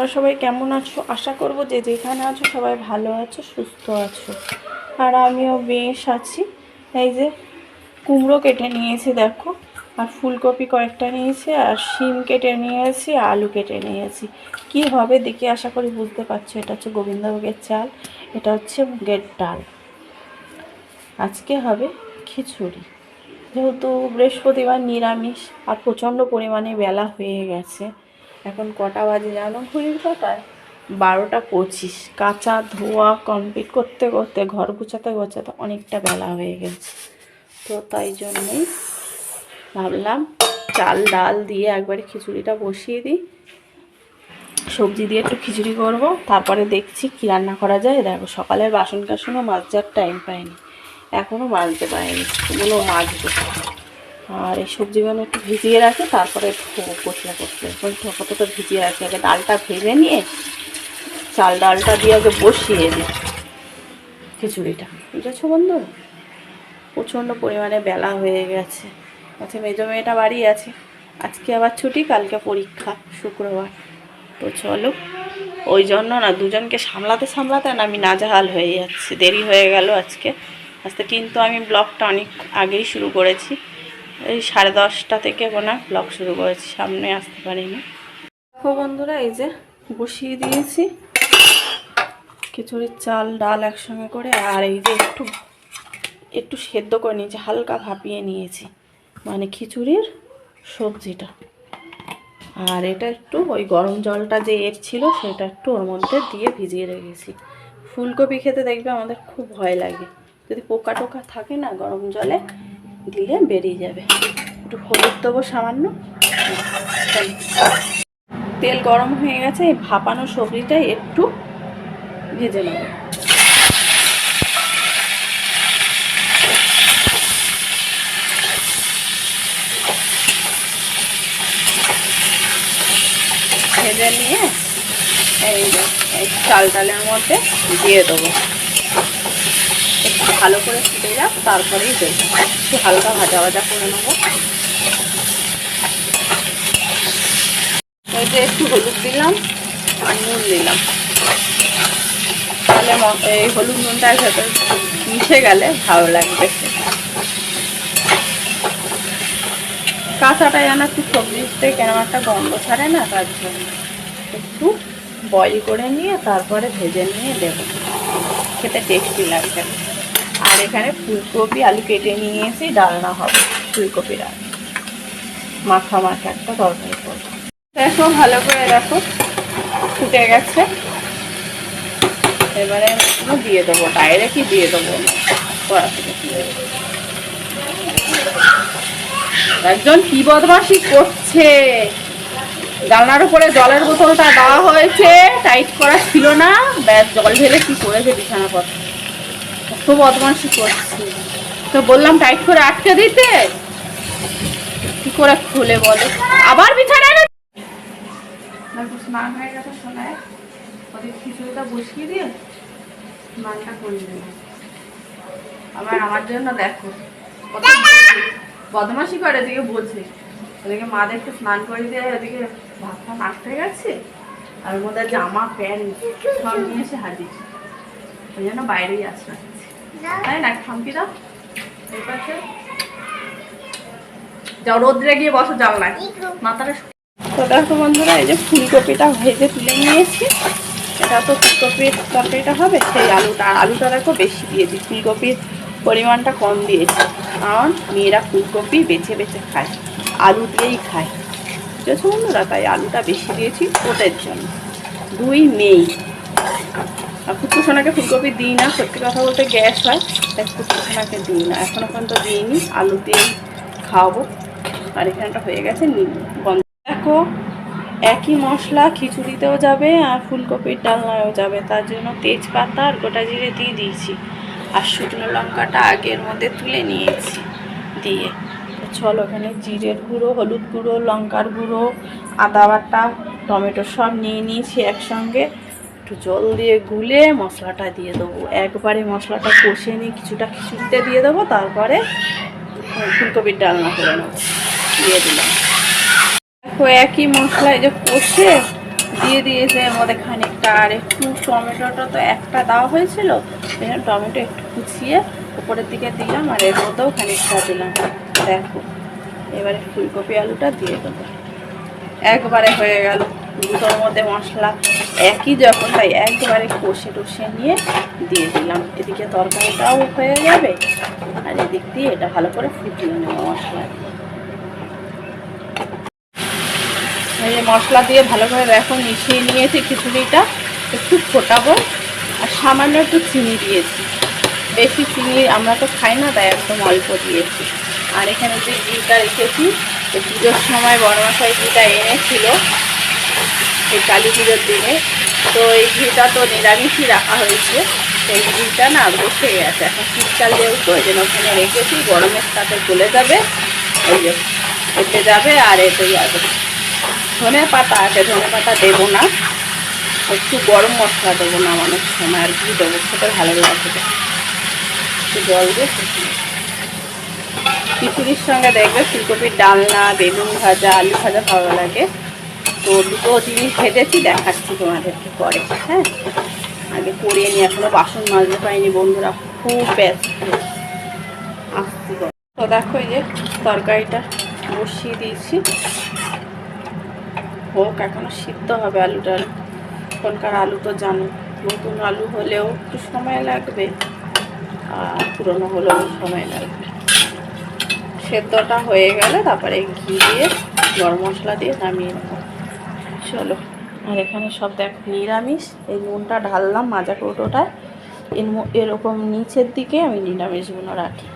তোমরা সবাই কেমন আছো? আশা করব যে যেখানে আছো সবাই ভালো আছো, সুস্থ আছো। আর আমিও বেশ আছি। এই যে কুমড়ো কেটে নিয়েছি, দেখো। আর ফুলকপি কয়েকটা নিয়েছি, আর শিম কেটে নিয়েছি আলু কেটে নিয়েছি। কি হবে দেখে আশা করি বুঝতে পারছ। এটা হচ্ছে গোবিন্দভোগের চাল, এটা হচ্ছে মুগের ডাল। আজকে হবে খিচুড়ি। যেহেতু বৃহস্পতিবার নিরামিষ, আর প্রচণ্ড পরিমাণে বেলা হয়ে গেছে। এখন কটা বাজে জানো ঘড়ির কাটায় বারোটা পঁচিশ। কাঁচা ধোয়া কমপ্লিট করতে করতে, ঘর গুছাতে গোছাতে অনেকটা বেলা হয়ে গেছে। তো তাই জন্যই ভাবলাম চাল ডাল দিয়ে একবারে খিচুড়িটা বসিয়ে দিই। সবজি দিয়ে একটু খিচুড়ি করব। তারপরে দেখছি কী রান্না করা যায়। দেখো, সকালের বাসন কাসনও মাজবার টাইম পাইনি। এখনও মাজতে পারিনি। ওগুলো মাজবো। আর এই সবজি সবজিগুলো একটু ভিজিয়ে রাখি, তারপরে কচলা করতে। কতটা ভিজিয়ে রাখি। আগে ডালটা ভেজে নিয়ে চাল ডালটা দিয়ে আগে বসিয়ে দিই খিচুড়িটা। বুঝেছ বন্ধু? প্রচণ্ড পরিমাণে বেলা হয়ে গেছে। আচ্ছা মেজো মেয়েটা বাড়ি আছে। আজকে আবার ছুটি, কালকে পরীক্ষা, শুক্রবার। তো চলো, ওই জন্য না, দুজনকে সামলাতে সামলাতে না আমি নাজেহাল হয়ে যাচ্ছি। দেরি হয়ে গেল আজকে। আজকে কিন্তু আমি ব্লগটা অনেক আগেই শুরু করেছি। এই সাড়ে দশটা থেকে বোনা ব্লগ শুরু করেছি, সামনে আসতে পারিনি। দেখো বন্ধুরা, এই যে বসিয়ে দিয়েছি। খিচুড়ির চাল, ডাল একসঙ্গে করে, আর এই যে একটু একটু সেদ্ধ করে নিয়েছি, হালকা ভাপিয়ে নিয়েছি। মানে খিচুড়ির সবজিটা। আর এটা একটু ওই গরম জলটা যে এর ছিল, সেটা একটু ওর মধ্যে দিয়ে ভিজিয়ে রেখেছি। ফুলকপি খেতে দেখবে আমাদের খুব ভয় লাগে। যদি পোকা টোকা থাকে না গরম জলে দিলে বেরিয়ে যাবে। একটু হলুদ দেবো সামান্য। তেল গরম হয়ে গেছে, এই ভাপানো সবজিটা একটু ভেজে নেব। ভেজে নিয়ে এই চাল ডালের মধ্যে দিয়ে দেবো। ভালো করে ফুটে যাক, তারপরেই দেবো একটু হালকা ভাজা ভাজা করে নেব। যে একটু হলুদ দিলাম, আর নুন দিলাম। তাহলে এই হলুদ নুনটা সাথে মিশে গেলে ভালো লাগবে। কাঁচাটা যেন একটু সবজিতে কেন একটা গন্ধ ছাড়ে না, তার জন্য একটু বয়েল করে নিয়ে তারপরে ভেজে নিয়ে দেবো। খেতে টেস্টি লাগবে। আর এখানে ফুলকপি, আলু কেটে নিয়ে এসে ডালনা হবে, ফুলকপি ডাল। মাখা মাখা একটা তরকারি করব। দেখো, ভালো করে দেখো, ফুটে গেছে। এবারে দিয়ে দেবো, ডাইরেক্টই দিয়ে দেবো। একজন কি বদমাসি করছে? ডালনার উপরে জলের বোতলটা দেওয়া হয়েছে, টাইট করা ছিল না। ব্যাস, জল ঢেলে কি করেছে বিছানা কত বদমাসি করছে। তো বললাম টাইট করে আটকে দিতে? কি করে খুলে বলে? আবার বিছানায় স্নান হয়ে গেছে শোনায়। ওদের খিচুড়িটা বসিয়ে দিয়ে স্নানটা করে দিলাম আবার আমার জন্য দেখো। বদমাসি করে, এদিকে বোঝে ওদিকে মা দেখতে স্নান করে দিয়ে ওদিকে ভাতটা নাড়তে গেছে, আর মধ্যে জামা, প্যান্ট সব নিয়ে এসে হাজির। ওই জন্য বাইরেই আসবে তাই না। যাও, রোদ্রে গিয়ে বসো জানলায়। মাথাটা তো দেখো এই যে ফুলকপিটা ভেজে তুলে নিয়েছি। এটা তো ফুলকপির তরকারিটা হবে, সেই আলুটা। আলুটা দেখো বেশি দিয়েছি, ফুলকপির পরিমাণটা কম দিয়েছি। কারণ মেয়েরা ফুলকপি বেছে বেছে খায়, আলু দিয়েই খায়। বুঝেছ বন্ধুরা? তাই আলুটা বেশি দিয়েছি ওদের জন্য। দুই মেয়ে। আর কুকুরসোনাকে ফুলকপি দিই না, সত্যি কথা বলতে গ্যাস হয়, তাই কুকুরসোনাকে দিই না। এখনও পর্যন্ত দিইনি, আলু দিয়েই খাওয়াবো। আর এখানটা হয়ে গেছে নীল গন্ধ। দেখো, একই মশলা, খিচুড়িতেও যাবে আর ফুলকপির ডালনায়ও যাবে, তার জন্য তেজপাতা আর গোটা জিরে দিয়ে দিয়েছি। আর শুকনো লঙ্কাটা আগের মধ্যে তুলে নিয়েছি দিয়ে। চলো ওখানে জিরের গুঁড়ো, হলুদ গুঁড়ো, লঙ্কার গুঁড়ো, আদা বাটা, টমেটো সব নিয়ে নিয়েছি একসঙ্গে। একটু জল দিয়ে গুলে মশলাটা দিয়ে দেবো। একবারে মশলাটা কষে নিয়ে কিছুটা খিচুড়িতে দিয়ে দেবো, তারপরে ফুলকপির ডালনা করে নেব। দিয়ে দিলাম। দেখো একই মশলা এই যে কষে দিয়ে দিয়েছে এর মধ্যে খানিকটা। আর একটু টমেটোটা তো একটা দেওয়া হয়েছিল টমেটো একটু কুচিয়ে উপরের দিকে দিলাম আর এর মধ্যেও খানিকটা দিলাম। দেখো, এবারে ফুলকপি আলুটা দিয়ে দেবো। একবারে হয়ে গেল। দুটোর মধ্যে মশলা একই যখন তাই একবারে কষে টষে নিয়ে দিয়ে দিলাম। এদিকে তরকারিটাও হয়ে যাবে, আর এদিক দিয়ে এটা ভালো করে ফুটিয়ে নেব মশলা দিয়ে। মশলা দিয়ে ভালো করে দেখো, মিশিয়ে নিয়েছি খিচুড়িটা, একটু ফোটাবো, আর সামান্য একটু চিনি দিয়েছি। বেশি চিনি আমরা তো খাই না, তাই একদম অল্প দিয়েছি। আর এখানে যে ঘিটা রেখেছি পুজোর সময় বড় মশাই ঘিটা এনেছিল এই কালী পুজোর দিনে। তো এই ঘিটা তো নিরামিষই রাখা হয়েছে। এই ঘিটা না বসে গেছে। এখন শীতকাল যেহেতু ওই জন্য ওখানে রেখেছি। গরমের সাথে চলে যাবে। ওই যে, এতে যাবে আর এতে যাবে। ধনে পাতা আছে, ধনে পাতা দেবো না। একটু গরম মশলা দেবো না অনেক সময়, আর ঘি দেবো। সেটা ভালো লাগবে একটু জল দিয়ে খিচুড়ির সঙ্গে দেখবে ফুলকপির ডালনা, বেগুন ভাজা, আলু ভাজা ভালো লাগে। তো দুটো জিনিস ভেজেছি, দেখাচ্ছি তোমাদেরকে পরে হ্যাঁ? আগে করিয়ে নিয়ে, এখনও বাসন মাজতে পারিনি বন্ধুরা, খুব ব্যস্ত। আসছি তো। দেখো এই যে তরকারিটা বসিয়ে দিয়েছি। হোক, এখনও সিদ্ধ হবে আলুটা। এখনকার আলু তো জানো, নতুন আলু হলেও একটু সময় লাগবে, আর পুরনো হলেও সময় লাগবে। সেদ্ধটা হয়ে গেলে তারপরে ঘি দিয়ে, গরম মশলা দিয়ে নামিয়ে নেব। চলো। আর এখানে সব দেখো, নিরামিষ, এই নুনটা ঢাললাম মাজা কৌটোটায়। এর এরকম নিচের দিকে আমি নিরামিষগুলো রাখি।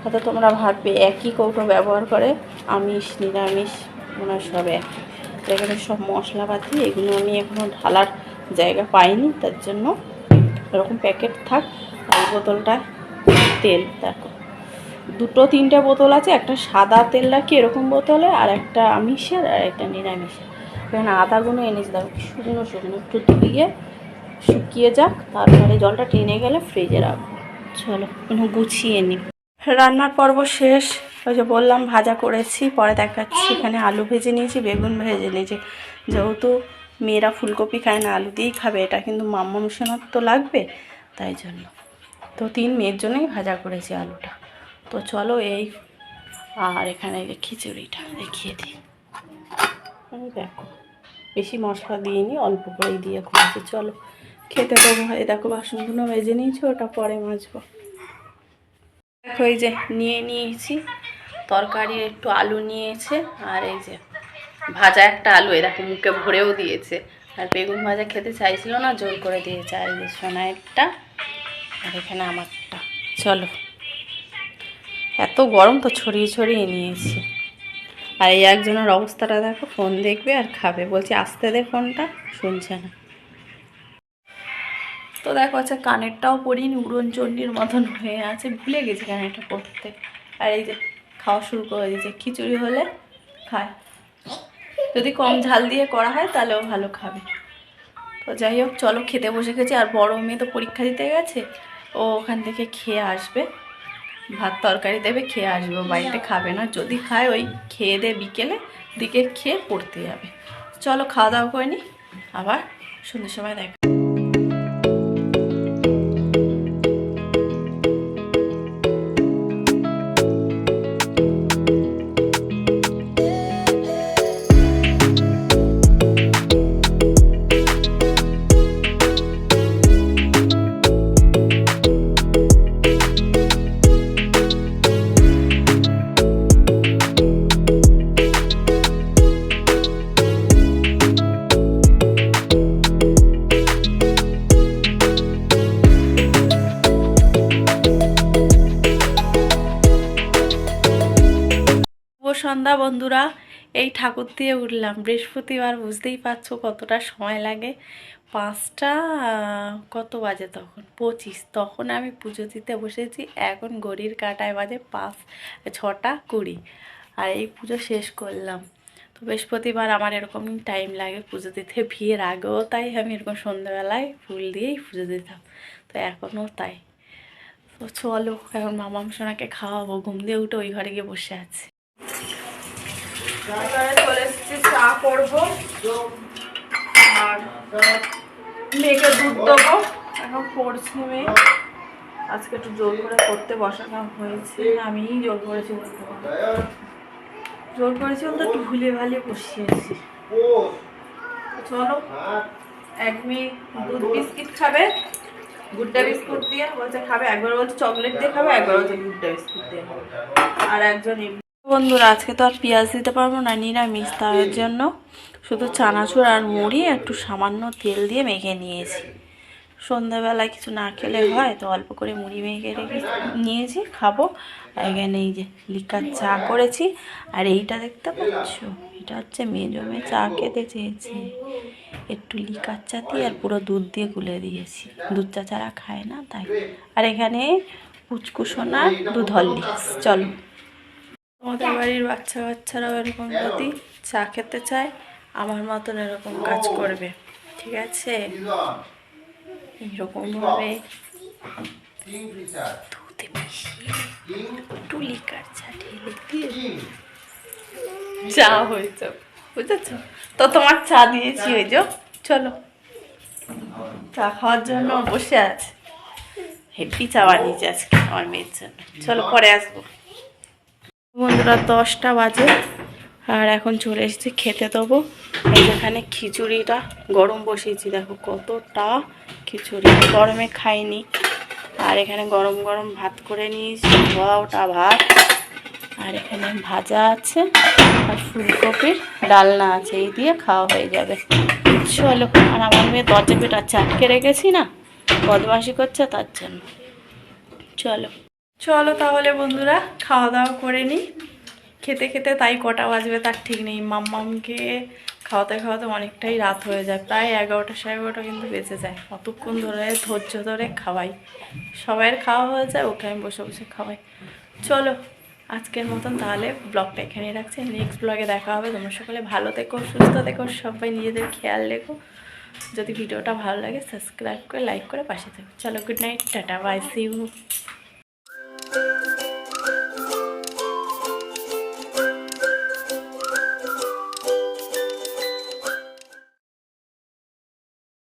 হয়তো তোমরা ভাববে, একই কৌটো ব্যবহার করে আমিষ, নিরামিষ হয় সব একই। তো এখানে সব মশলাপাতি, এগুলো আমি এখনও ঢালার জায়গা পাইনি, তার জন্য এরকম প্যাকেট থাক। আর বোতলটা তেল, দেখো। দুটো তিনটে বোতল আছে, একটা সাদা তেল রাখি এরকম বোতলে, আর একটা আমিষের, আর একটা নিরামিষের। এখানে আদাগুলো এনেছি দেখো শুকনো শুকনো, একটু ধুয়ে শুকিয়ে যাক, তারপরে জলটা টেনে গেলে ফ্রিজে রাখব। চলো কোনো গুছিয়ে নিই রান্নার পর্ব শেষ, ওই যে বললাম, ভাজা করেছি, পরে দেখাচ্ছি, এখানে আলু ভেজে নিয়েছি, বেগুন ভেজে নিয়েছি। যেহেতু মেয়েরা ফুলকপি খায় না, আলু দিয়েই খাবে, এটা কিন্তু মাম্মা মিশানোর তো লাগবে, তাই জন্য। তো তিন মেয়ের জন্যই ভাজা করেছি আলুটা। তো চলো এই, আর এখানে খিচুড়িটা দেখিয়ে দিই। এই দেখো, বেশি মশলা দিইনি, অল্প করেই দিয়ে করেছি চলো, খেতে দেবো। এই দেখো, বাসনগুলো মেজে নিয়েছি, ওটা পরে মাজবো। দেখো, এই যে নিয়ে নিয়েছি তরকারির একটু আলু নিয়েছে, আর এই যে ভাজা একটা আলু এরকম মুখে ভরেও দিয়েছে। আর বেগুন ভাজা খেতে চাইছিল না, জোর করে দিয়েছে। আর এই যে সোনাইয়েরটা, আর এখানে আমারটা। চলো, এত গরম তো ছড়িয়ে ছড়িয়ে নিয়েছি। আর এই একজনের অবস্থাটা দেখো ফোন দেখবে আর খাবে। বলছি, আসতে দে ফোনটা শুনছে না। তো দেখো আচ্ছা কানেরটাও পরিনি, উড়নচণ্ডীর মতন হয়ে আছে। ভুলে গেছি কানেরটা পরতে। আর এই যে খাওয়া শুরু করে দিয়েছে। খিচুড়ি হলে খায়। যদি কম ঝাল দিয়ে করা হয় তাহলেও ভালো খাবে। তো যাই হোক, চলো খেতে বসে গেছি। আর বড় মেয়ে তো পরীক্ষা দিতে গেছে। ও ওখান থেকে খেয়ে আসবে। ভাত তরকারি দেবে, খেয়ে আসব। বাড়িতে খাবে না। যদি খায়, ওই খেয়ে দে বিকেলে দিকে খেয়ে পড়তে যাবে। চলো খাওয়া দাওয়া করে নি। আবার সন্ধ্যের সময় দেখা সন্ধ্যা বন্ধুরা, এই ঠাকুর দিয়ে উঠলাম। বৃহস্পতিবার বুঝতেই পারছ কতটা সময় লাগে। পাঁচটা, কত বাজে তখন? পঁচিশ। তখন আমি পুজো দিতে বসেছি, এখন ঘড়ির কাটায় বাজে পাঁচ, ছটা কুড়ি। আর এই পুজো শেষ করলাম। তো বৃহস্পতিবার আমার এরকমই টাইম লাগে পুজো দিতে। বিয়ের আগেও তাই আমি এরকম সন্ধ্যাবেলায় ফুল দিয়েই পুজো দিতাম। তো এখনও তাই। তো চলো, এখন মামাম সোনাকে খাওয়াবো। ঘুম দিয়ে উঠে ওই ঘরে গিয়ে বসে আছে। এবারে চলে এসেছি, চা করব। আর মেয়েকে দুধ দেবো। এখন পড়ছে মেয়ে আজকে একটু জোর করে করতে বসানো হয়েছে। আমিই জোর করেছি বলতে জোর করেছি বলতে একটু ভুলে ভালে বসিয়েছি চলো, এক মেয়ে দুধ বিস্কিট খাবে। গুড্ডা বিস্কুট দিয়ে বলছে খাবে, একবার বলছে চকলেট দিয়ে খাবে, একবার বলছে গুড্ডা বিস্কুট দিয়ে। আর একজন বন্ধুরা আজকে তো আর পেঁয়াজ দিতে পারব না নিরামিষ। তার জন্য শুধু চানাচুর আর মুড়ি একটু সামান্য তেল দিয়ে মেখে নিয়েছি। সন্ধ্যাবেলায় কিছু না খেলে হয় তো অল্প করে মুড়ি মেখে রেখে নিয়েছি খাব। আর এখানে এই যে লিকার চা করেছি আর এইটা দেখতে পাচ্ছ? এটা হচ্ছে মেজো মেয়ে চা খেতে চেয়েছে। একটু লিকার চা দিয়ে আর পুরো দুধ দিয়ে গুলে দিয়েছি। দুধ চা ছাড়া খায় না তাই। আর এখানে পুচকুসোনা দুধ হরলিক্স। চলো। আমাদের বাড়ির বাচ্চা বাচ্চারাও এরকম যদি চা খেতে চায় আমার মতন এরকম কাজ করবে। ঠিক আছে? এইরকমভাবে দুধে মিশিয়ে একটু লিকার চা ঢেলে দিয়ে চা হয়েছে বুঝেছ? তো তোমার চা দিয়েছি ওই যে চলো। চা খাওয়ার জন্য বসে আছে। হেপি চা বানিয়েছে আজকে আমার মেয়ের জন্য। চলো পরে আসব। বন্ধুরা দশটা বাজে আর এখন চলে এসেছি খেতে দেবো। এই যেখানে খিচুড়িটা গরম বসিয়েছি, দেখো কতটা খিচুড়ি। গরমে খাইনি। আর এখানে গরম গরম ভাত করে নিয়েছি ওটা ভাত। আর এখানে ভাজা আছে আর ফুলকপির ডালনা আছে, এই দিয়ে খাওয়া হয়ে যাবে। চলো, আর আমার মেয়ে দরজা পেটা চাটকে রেখেছি না? বদমাসি করছে তার জন্য। চলো। চলো তাহলে বন্ধুরা খাওয়া দাওয়া করে নিই। খেতে খেতে তাই কটা বাজবে তার ঠিক নেই। মাম্মামকে খাওয়াতে খাওয়াতে অনেকটাই রাত হয়ে যায়। প্রায় এগারোটা সাড়ে এগারোটা কিন্তু বেঁচে যায়। অতক্ষণ ধরে, ধৈর্য ধরে খাওয়াই। সবাইয়ের খাওয়া হয়ে যায়, ওকে আমি বসে বসে খাওয়াই। চলো, আজকের মতন তাহলে ব্লগটা এখানে রাখছি। নেক্সট ব্লগে দেখা হবে। তোমরা সকলে ভালো থেকো, সুস্থ থেকো, সবাই নিজেদের খেয়াল রেখো। যদি ভিডিওটা ভালো লাগে সাবস্ক্রাইব করে লাইক করে পাশে থেকো। চলো good night tata bye see you Música